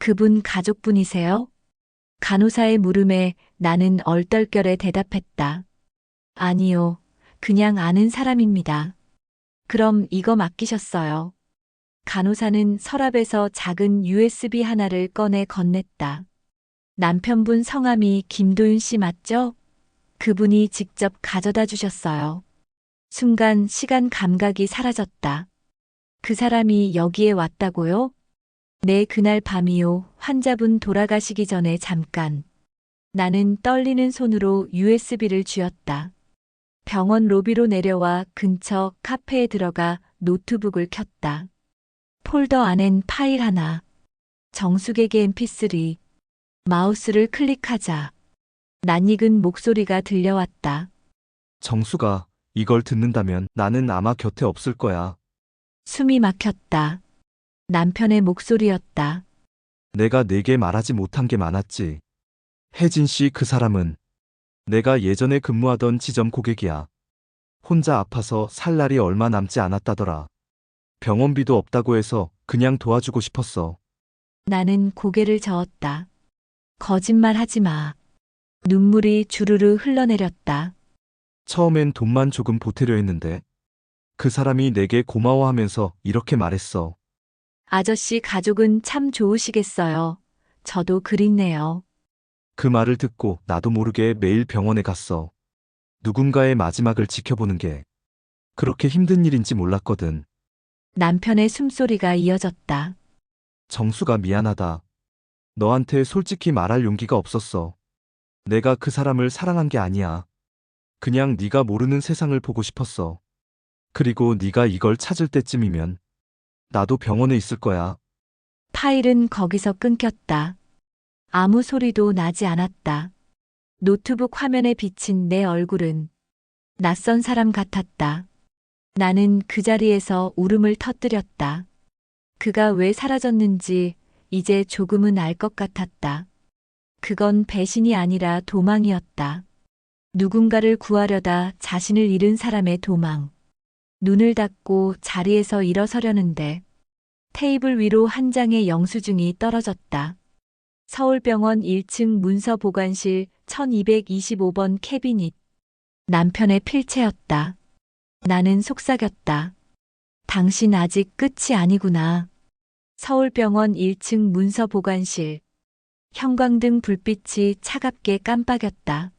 그분 가족분이세요? 간호사의 물음에 나는 얼떨결에 대답했다. 아니요. 그냥 아는 사람입니다. 그럼 이거 맡기셨어요. 간호사는 서랍에서 작은 USB 하나를 꺼내 건넸다. 남편분 성함이 김도윤 씨 맞죠? 그분이 직접 가져다 주셨어요. 순간 시간 감각이 사라졌다. 그 사람이 여기에 왔다고요? 네, 그날 밤이요. 환자분 돌아가시기 전에 잠깐. 나는 떨리는 손으로 USB를 쥐었다. 병원 로비로 내려와 근처 카페에 들어가 노트북을 켰다. 폴더 안엔 파일 하나. 정숙에게 mp3. 마우스를 클릭하자. 낯익은 목소리가 들려왔다. 정수가 이걸 듣는다면 나는 아마 곁에 없을 거야. 숨이 막혔다. 남편의 목소리였다. 내가 내게 말하지 못한 게 많았지. 혜진 씨 그 사람은 내가 예전에 근무하던 지점 고객이야. 혼자 아파서 살 날이 얼마 남지 않았다더라. 병원비도 없다고 해서 그냥 도와주고 싶었어. 나는 고개를 저었다. 거짓말 하지 마. 눈물이 주르르 흘러내렸다. 처음엔 돈만 조금 보태려 했는데 그 사람이 내게 고마워하면서 이렇게 말했어. 아저씨 가족은 참 좋으시겠어요. 저도 그립네요. 그 말을 듣고 나도 모르게 매일 병원에 갔어. 누군가의 마지막을 지켜보는 게 그렇게 힘든 일인지 몰랐거든. 남편의 숨소리가 이어졌다. 정수가 미안하다. 너한테 솔직히 말할 용기가 없었어. 내가 그 사람을 사랑한 게 아니야. 그냥 네가 모르는 세상을 보고 싶었어. 그리고 네가 이걸 찾을 때쯤이면 나도 병원에 있을 거야. 파일은 거기서 끊겼다. 아무 소리도 나지 않았다. 노트북 화면에 비친 내 얼굴은 낯선 사람 같았다. 나는 그 자리에서 울음을 터뜨렸다. 그가 왜 사라졌는지 이제 조금은 알 것 같았다. 그건 배신이 아니라 도망이었다. 누군가를 구하려다 자신을 잃은 사람의 도망. 눈을 닫고 자리에서 일어서려는데 테이블 위로 한 장의 영수증이 떨어졌다. 서울병원 1층 문서보관실 1225번 캐비닛. 남편의 필체였다. 나는 속삭였다. 당신 아직 끝이 아니구나. 서울병원 1층 문서보관실. 형광등 불빛이 차갑게 깜빡였다.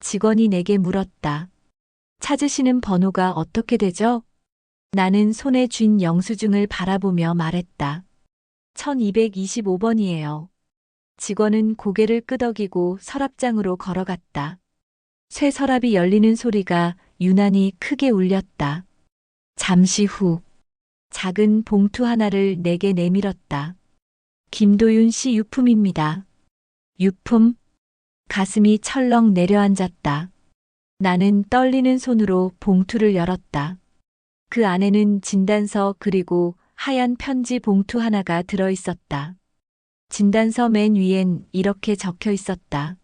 직원이 내게 물었다. 찾으시는 번호가 어떻게 되죠? 나는 손에 쥔 영수증을 바라보며 말했다. 1225번이에요. 직원은 고개를 끄덕이고 서랍장으로 걸어갔다. 쇠 서랍이 열리는 소리가 유난히 크게 울렸다. 잠시 후, 작은 봉투 하나를 내게 내밀었다. 김도윤 씨 유품입니다. 유품? 가슴이 철렁 내려앉았다. 나는 떨리는 손으로 봉투를 열었다. 그 안에는 진단서 그리고 하얀 편지 봉투 하나가 들어 있었다. 진단서 맨 위엔 이렇게 적혀 있었다.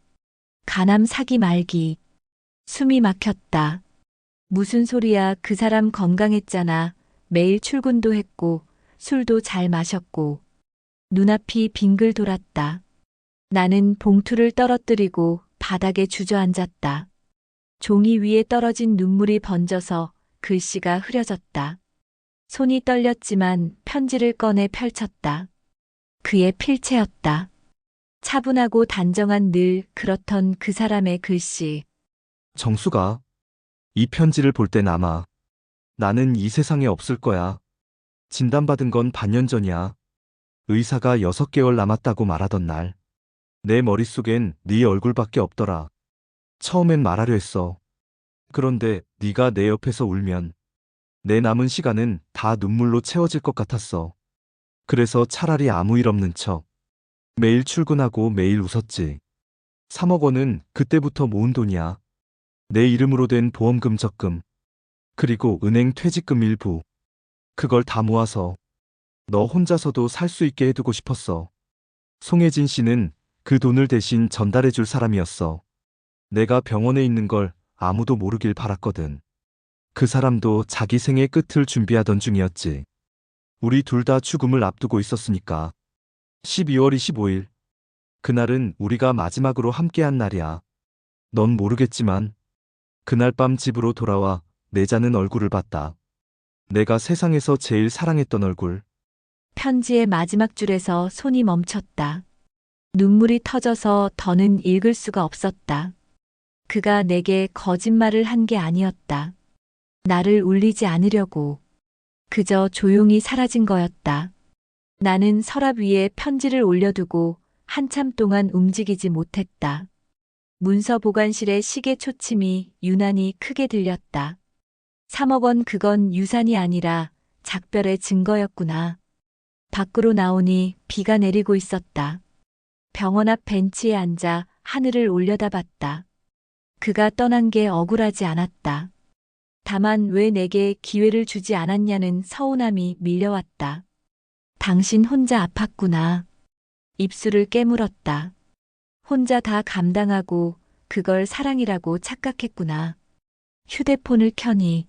간암 사기 말기. 숨이 막혔다. 무슨 소리야 그 사람 건강했잖아. 매일 출근도 했고 술도 잘 마셨고 눈앞이 빙글 돌았다. 나는 봉투를 떨어뜨리고 바닥에 주저앉았다. 종이 위에 떨어진 눈물이 번져서 글씨가 흐려졌다. 손이 떨렸지만 편지를 꺼내 펼쳤다. 그의 필체였다. 차분하고 단정한 늘 그렇던 그 사람의 글씨. 정수가 이 편지를 볼 땐 아마 나는 이 세상에 없을 거야. 진단받은 건 반년 전이야. 의사가 6개월 남았다고 말하던 날. 내 머릿속엔 네 얼굴밖에 없더라. 처음엔 말하려 했어. 그런데 네가 내 옆에서 울면 내 남은 시간은 다 눈물로 채워질 것 같았어. 그래서 차라리 아무 일 없는 척 매일 출근하고 매일 웃었지. 3억 원은 그때부터 모은 돈이야. 내 이름으로 된 보험금 적금, 그리고 은행 퇴직금 일부. 그걸 다 모아서 너 혼자서도 살 수 있게 해두고 싶었어. 송혜진 씨는 그 돈을 대신 전달해 줄 사람이었어. 내가 병원에 있는 걸 아무도 모르길 바랐거든. 그 사람도 자기 생의 끝을 준비하던 중이었지. 우리 둘 다 죽음을 앞두고 있었으니까. 12월 25일. 그날은 우리가 마지막으로 함께한 날이야. 넌 모르겠지만, 그날 밤 집으로 돌아와 내 자는 얼굴을 봤다. 내가 세상에서 제일 사랑했던 얼굴. 편지의 마지막 줄에서 손이 멈췄다. 눈물이 터져서 더는 읽을 수가 없었다. 그가 내게 거짓말을 한 게 아니었다. 나를 울리지 않으려고. 그저 조용히 사라진 거였다. 나는 서랍 위에 편지를 올려두고 한참 동안 움직이지 못했다. 문서 보관실의 시계 초침이 유난히 크게 들렸다. 3억 원 그건 유산이 아니라 작별의 증거였구나. 밖으로 나오니 비가 내리고 있었다. 병원 앞 벤치에 앉아 하늘을 올려다봤다. 그가 떠난 게 억울하지 않았다. 다만 왜 내게 기회를 주지 않았냐는 서운함이 밀려왔다. 당신 혼자 아팠구나. 입술을 깨물었다. 혼자 다 감당하고 그걸 사랑이라고 착각했구나. 휴대폰을 켜니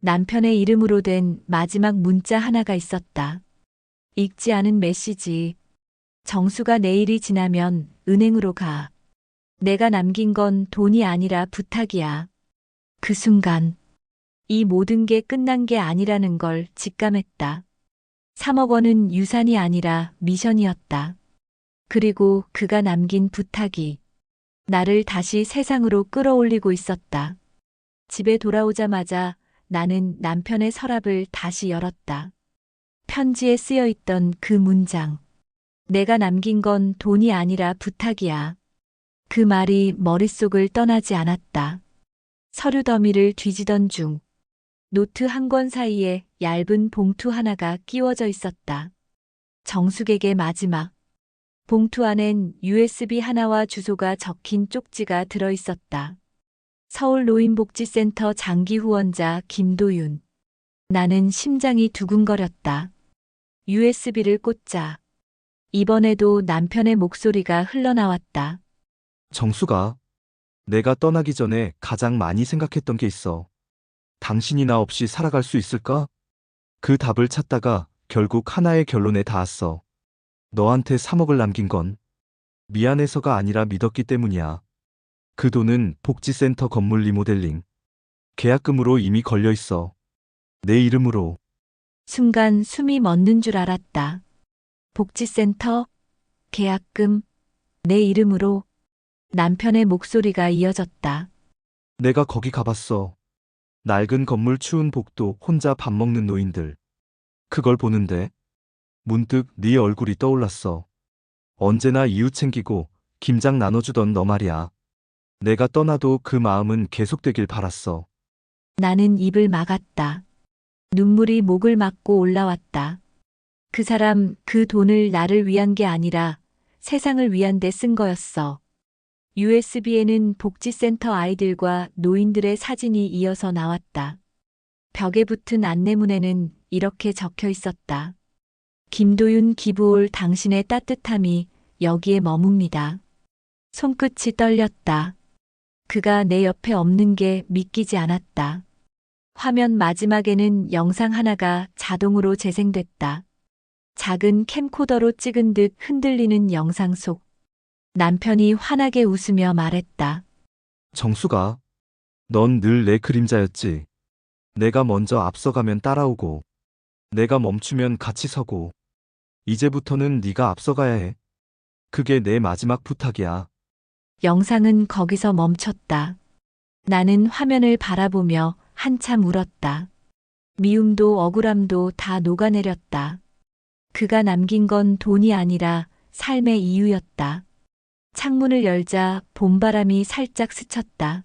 남편의 이름으로 된 마지막 문자 하나가 있었다. 읽지 않은 메시지. 정수가 내일이 지나면 은행으로 가. 내가 남긴 건 돈이 아니라 부탁이야. 그 순간, 이 모든 게 끝난 게 아니라는 걸 직감했다. 3억 원은 유산이 아니라 미션이었다. 그리고 그가 남긴 부탁이 나를 다시 세상으로 끌어올리고 있었다. 집에 돌아오자마자 나는 남편의 서랍을 다시 열었다. 편지에 쓰여 있던 그 문장. 내가 남긴 건 돈이 아니라 부탁이야. 그 말이 머릿속을 떠나지 않았다. 서류 더미를 뒤지던 중, 노트 한 권 사이에 얇은 봉투 하나가 끼워져 있었다. 정숙에게 마지막. 봉투 안엔 USB 하나와 주소가 적힌 쪽지가 들어 있었다. 서울 노인복지센터 장기 후원자 김도윤. 나는 심장이 두근거렸다. USB를 꽂자. 이번에도 남편의 목소리가 흘러나왔다. 정수가, 내가 떠나기 전에 가장 많이 생각했던 게 있어. 당신이 나 없이 살아갈 수 있을까? 그 답을 찾다가 결국 하나의 결론에 닿았어. 너한테 3억을 남긴 건 미안해서가 아니라 믿었기 때문이야. 그 돈은 복지센터 건물 리모델링. 계약금으로 이미 걸려 있어. 내 이름으로. 순간 숨이 멎는 줄 알았다. 복지센터, 계약금, 내 이름으로 남편의 목소리가 이어졌다. 내가 거기 가봤어. 낡은 건물 추운 복도 혼자 밥 먹는 노인들. 그걸 보는데 문득 네 얼굴이 떠올랐어. 언제나 이웃 챙기고 김장 나눠주던 너 말이야. 내가 떠나도 그 마음은 계속되길 바랐어. 나는 입을 막았다. 눈물이 목을 막고 올라왔다. 그 사람 그 돈을 나를 위한 게 아니라 세상을 위한 데 쓴 거였어. USB에는 복지센터 아이들과 노인들의 사진이 이어서 나왔다. 벽에 붙은 안내문에는 이렇게 적혀 있었다. 김도윤 기부올 당신의 따뜻함이 여기에 머뭅니다. 손끝이 떨렸다. 그가 내 옆에 없는 게 믿기지 않았다. 화면 마지막에는 영상 하나가 자동으로 재생됐다. 작은 캠코더로 찍은 듯 흔들리는 영상 속 남편이 환하게 웃으며 말했다. 정수가, 넌 늘 내 그림자였지. 내가 먼저 앞서가면 따라오고, 내가 멈추면 같이 서고, 이제부터는 네가 앞서가야 해. 그게 내 마지막 부탁이야. 영상은 거기서 멈췄다. 나는 화면을 바라보며 한참 울었다. 미움도 억울함도 다 녹아내렸다. 그가 남긴 건 돈이 아니라 삶의 이유였다. 창문을 열자 봄바람이 살짝 스쳤다.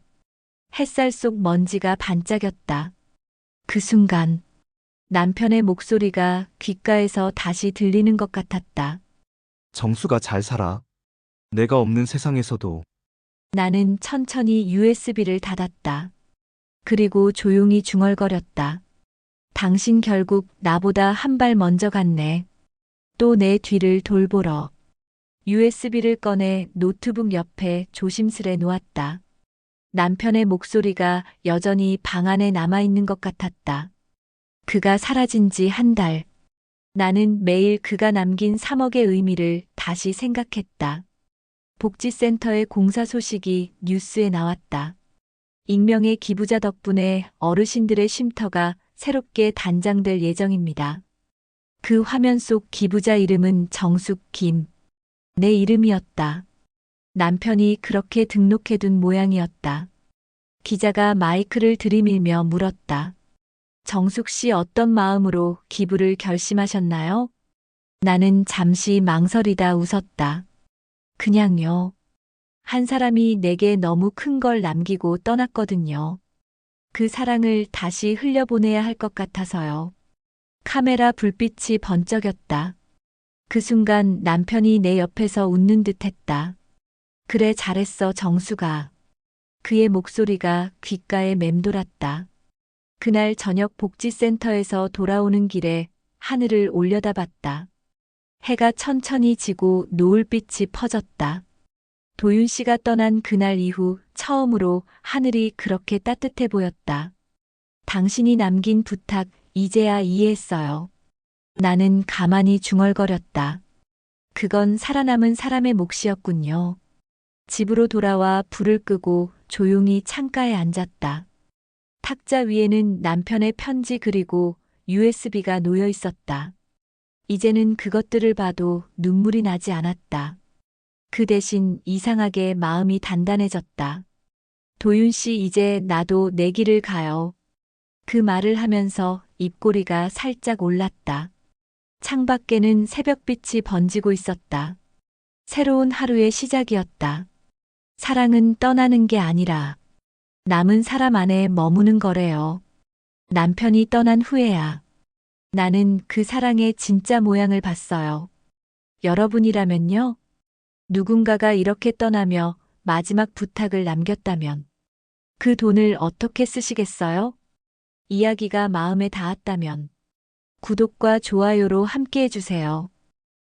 햇살 속 먼지가 반짝였다. 그 순간 남편의 목소리가 귓가에서 다시 들리는 것 같았다. 정수가 잘 살아. 내가 없는 세상에서도 나는 천천히 USB를 닫았다. 그리고 조용히 중얼거렸다. 당신 결국 나보다 한 발 먼저 갔네. 또 내 뒤를 돌보러. USB를 꺼내 노트북 옆에 조심스레 놓았다. 남편의 목소리가 여전히 방 안에 남아있는 것 같았다. 그가 사라진 지 한 달. 나는 매일 그가 남긴 3억의 의미를 다시 생각했다. 복지센터의 공사 소식이 뉴스에 나왔다. 익명의 기부자 덕분에 어르신들의 쉼터가 새롭게 단장될 예정입니다. 그 화면 속 기부자 이름은 정숙 김. 내 이름이었다. 남편이 그렇게 등록해둔 모양이었다. 기자가 마이크를 들이밀며 물었다. 정숙 씨 어떤 마음으로 기부를 결심하셨나요? 나는 잠시 망설이다 웃었다. 그냥요. 한 사람이 내게 너무 큰 걸 남기고 떠났거든요. 그 사랑을 다시 흘려보내야 할 것 같아서요. 카메라 불빛이 번쩍였다. 그 순간 남편이 내 옆에서 웃는 듯 했다. 그래 잘했어 정수가. 그의 목소리가 귓가에 맴돌았다. 그날 저녁 복지센터에서 돌아오는 길에 하늘을 올려다봤다. 해가 천천히 지고 노을빛이 퍼졌다. 도윤 씨가 떠난 그날 이후 처음으로 하늘이 그렇게 따뜻해 보였다. 당신이 남긴 부탁 이제야 이해했어요. 나는 가만히 중얼거렸다. 그건 살아남은 사람의 몫이었군요. 집으로 돌아와 불을 끄고 조용히 창가에 앉았다. 탁자 위에는 남편의 편지 그리고 USB가 놓여 있었다. 이제는 그것들을 봐도 눈물이 나지 않았다. 그 대신 이상하게 마음이 단단해졌다. 도윤 씨 이제 나도 내 길을 가요. 그 말을 하면서 입꼬리가 살짝 올랐다. 창밖에는 새벽빛이 번지고 있었다. 새로운 하루의 시작이었다. 사랑은 떠나는 게 아니라 남은 사람 안에 머무는 거래요. 남편이 떠난 후에야. 나는 그 사랑의 진짜 모양을 봤어요. 여러분이라면요? 누군가가 이렇게 떠나며 마지막 부탁을 남겼다면 그 돈을 어떻게 쓰시겠어요? 이야기가 마음에 닿았다면 구독과 좋아요로 함께 해주세요.